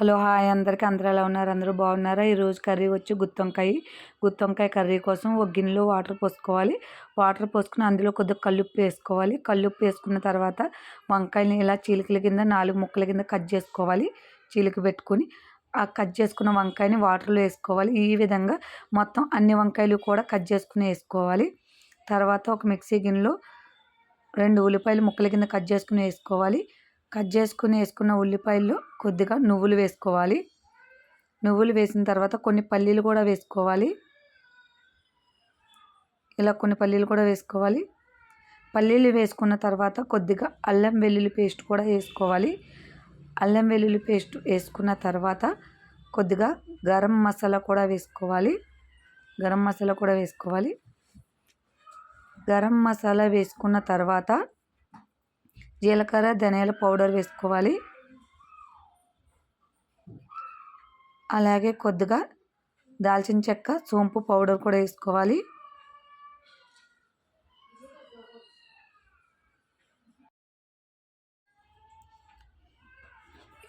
Hello hi అందరికీ. అందరూ ఎలా ఉన్నారు? అందరూ బాగున్నారా? ఈరోజు కర్రీ వచ్చి గుత్తొంకాయ. గుత్తొంకాయ కర్రీ కోసం ఒక గిన్నెలో వాటర్ పోసుకోవాలి. వాటర్ పోసుకుని అందులో కొద్దిగా కల్లుప్పు వేసుకోవాలి. కల్లుప్పు వేసుకున్న తర్వాత వంకాయని ఇలా చీలికల కింద నాలుగు ముక్కల కింద కట్ చేసుకోవాలి. చీలిక పెట్టుకొని ఆ కట్ చేసుకున్న వంకాయని వాటర్లో వేసుకోవాలి. ఈ విధంగా మొత్తం అన్ని వంకాయలు కూడా కట్ చేసుకుని వేసుకోవాలి. తర్వాత ఒక మిక్సీ గిన్నెలో రెండు ఉల్లిపాయలు ముక్కల కింద కట్ చేసుకుని వేసుకోవాలి. కట్ చేసుకుని వేసుకున్న ఉల్లిపాయలు కొద్దిగా నువ్వులు వేసుకోవాలి. నువ్వులు వేసిన తర్వాత కొన్ని పల్లీలు కూడా వేసుకోవాలి. ఇలా కొన్ని పల్లీలు కూడా వేసుకోవాలి. పల్లీలు వేసుకున్న తర్వాత కొద్దిగా అల్లం వెల్లుల్లి పేస్ట్ కూడా వేసుకోవాలి. అల్లం వెల్లుల్లి పేస్ట్ వేసుకున్న తర్వాత కొద్దిగా గరం మసాలా కూడా వేసుకోవాలి. గరం మసాలా కూడా వేసుకోవాలి. గరం మసాలా వేసుకున్న తర్వాత జీలకర్ర ధనియాల పౌడర్ వేసుకోవాలి. అలాగే కొద్దిగా దాల్చిన చెక్క సోంపు పౌడర్ కూడా వేసుకోవాలి.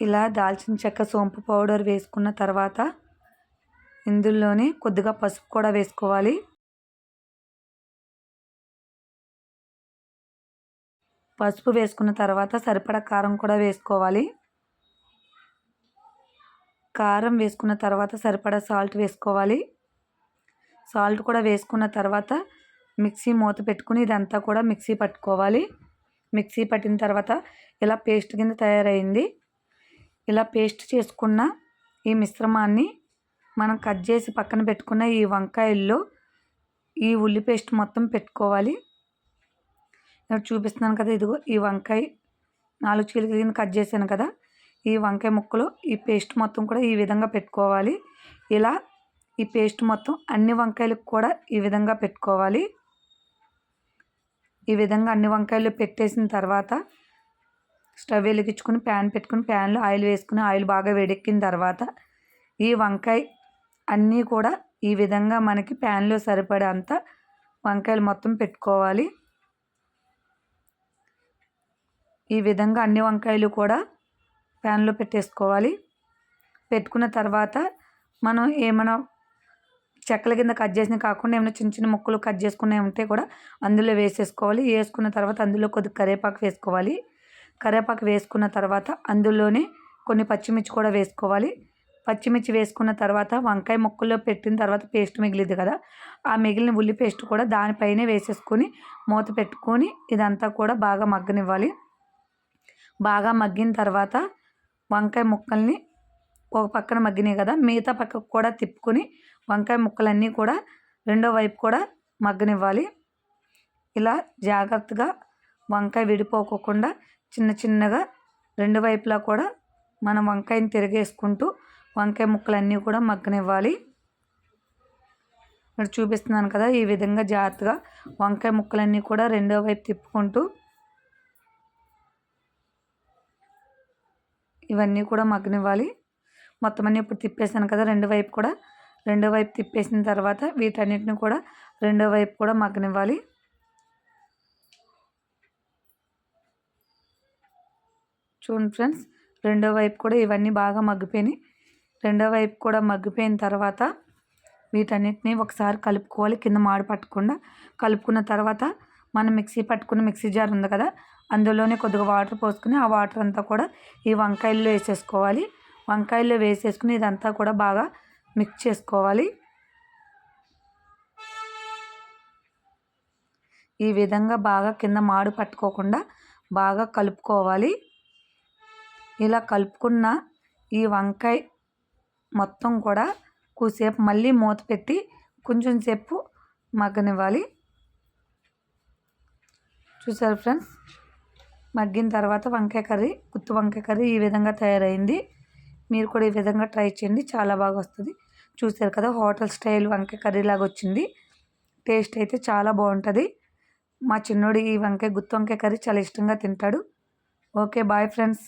ఇలా దాల్చిన చెక్క సోంపు పౌడర్ వేసుకున్న తర్వాత ఇందులోనే కొద్దిగా పసుపు కూడా వేసుకోవాలి. పసుపు వేసుకున్న తర్వాత సరిపడ కారం కూడా వేసుకోవాలి. కారం వేసుకున్న తర్వాత సరిపడ సాల్ట్ వేసుకోవాలి. సాల్ట్ కూడా వేసుకున్న తర్వాత మిక్సీ మూత పెట్టుకుని ఇదంతా కూడా మిక్సీ పట్టుకోవాలి. మిక్సీ పట్టిన తర్వాత ఇలా పేస్ట్ కింద తయారైంది. ఇలా పేస్ట్ చేసుకున్న ఈ మిశ్రమాన్ని మనం కట్ చేసి పక్కన పెట్టుకున్న ఈ వంకాయల్లో ఈ ఉల్లి పేస్ట్ మొత్తం పెట్టుకోవాలి. ఇక్కడ చూపిస్తున్నాను కదా ఇదిగో ఈ వంకాయ నాలుగు చీలికలు కట్ చేశాను కదా ఈ వంకాయ ముక్కలు ఈ పేస్ట్ మొత్తం కూడా ఈ విధంగా పెట్టుకోవాలి. ఇలా ఈ పేస్ట్ మొత్తం అన్ని వంకాయలకు కూడా ఈ విధంగా పెట్టుకోవాలి. ఈ విధంగా అన్ని వంకాయలు పెట్టేసిన తర్వాత స్టవ్ వెలిగించుకుని ప్యాన్ పెట్టుకుని ప్యాన్లో ఆయిల్ వేసుకుని ఆయిల్ బాగా వేడెక్కిన తర్వాత ఈ వంకాయ అన్నీ కూడా ఈ విధంగా మనకి ప్యాన్లో సరిపడే అంత వంకాయలు మొత్తం పెట్టుకోవాలి. ఈ విధంగా అన్ని వంకాయలు కూడా ప్యాన్లో పెట్టేసుకోవాలి. పెట్టుకున్న తర్వాత మనం ఏమైనా చెక్కల కింద కట్ చేసిన కాకుండా ఏమైనా చిన్న చిన్న ముక్కలు కట్ చేసుకునేవి ఉంటే కూడా అందులో వేసేసుకోవాలి. వేసుకున్న తర్వాత అందులో కొద్దిగా కరేపాకు వేసుకోవాలి. కరివేపాకు వేసుకున్న తర్వాత అందులోనే కొన్ని పచ్చిమిర్చి కూడా వేసుకోవాలి. పచ్చిమిర్చి వేసుకున్న తర్వాత వంకాయ ముక్కల్లో పెట్టిన తర్వాత పేస్ట్ మిగిలింది కదా ఆ మిగిలిన ఉల్లి పేస్ట్ కూడా దానిపైనే వేసేసుకొని మూత పెట్టుకొని ఇదంతా కూడా బాగా మగ్గనివ్వాలి. బాగా మగ్గిన తర్వాత వంకాయ ముక్కల్ని ఒక పక్కన మగ్గినాయి కదా మిగతా పక్కకు కూడా తిప్పుకొని వంకాయ ముక్కలన్నీ కూడా రెండో వైపు కూడా మగ్గనివ్వాలి. ఇలా జాగ్రత్తగా వంకాయ విడిపోకోకుండా చిన్న చిన్నగా రెండు వైపులా కూడా మనం వంకాయని తిరిగేసుకుంటూ వంకాయ ముక్కలన్నీ కూడా మగ్గనివ్వాలి. ఇక్కడ చూపిస్తున్నాను కదా ఈ విధంగా జాగ్రత్తగా వంకాయ ముక్కలన్నీ కూడా రెండో వైపు తిప్పుకుంటూ ఇవన్నీ కూడా మగ్గనివ్వాలి. మొత్తం అన్నీ ఇప్పుడు తిప్పేసాను కదా రెండు వైపు కూడా. రెండో వైపు తిప్పేసిన తర్వాత వీటన్నిటిని కూడా రెండో వైపు కూడా మగ్గనివ్వాలి. చూడండి ఫ్రెండ్స్ రెండో వైపు కూడా ఇవన్నీ బాగా మగ్గిపోయినాయి. రెండో వైపు కూడా మగ్గిపోయిన తర్వాత వీటన్నిటిని ఒకసారి కలుపుకోవాలి కింద మాడి పట్టకుండా. కలుపుకున్న తర్వాత మనం మిక్సీ పట్టుకున్న మిక్సీ జార్ ఉంది కదా అందులోనే కొద్దిగా వాటర్ పోసుకుని ఆ వాటర్ అంతా కూడా ఈ వంకాయల్లో వేసేసుకోవాలి. వంకాయల్లో వేసేసుకుని ఇదంతా కూడా బాగా మిక్స్ చేసుకోవాలి. ఈ విధంగా బాగా కింద మాడు పట్టుకోకుండా బాగా కలుపుకోవాలి. ఇలా కలుపుకున్న ఈ వంకాయ మొత్తం కూడా కూసేపు మళ్ళీ మూత పెట్టి కొంచెం సేపు మగ్గనివ్వాలి. చూసారు ఫ్రెండ్స్? మగ్గిన తర్వాత వంకాయ కర్రీ గుత్తి వంకాయ కర్రీ ఈ విధంగా తయారైంది. మీరు కూడా ఈ విధంగా ట్రై చేయండి చాలా బాగా వస్తుంది. చూసారు కదా హోటల్ స్టైల్ వంకాయ కర్రీ లాగా వచ్చింది. టేస్ట్ అయితే చాలా బాగుంటుంది. మా చిన్నోడు ఈ వంకాయ గుత్తి వంకాయ కర్రీ చాలా ఇష్టంగా తింటాడు. Okay bye friends.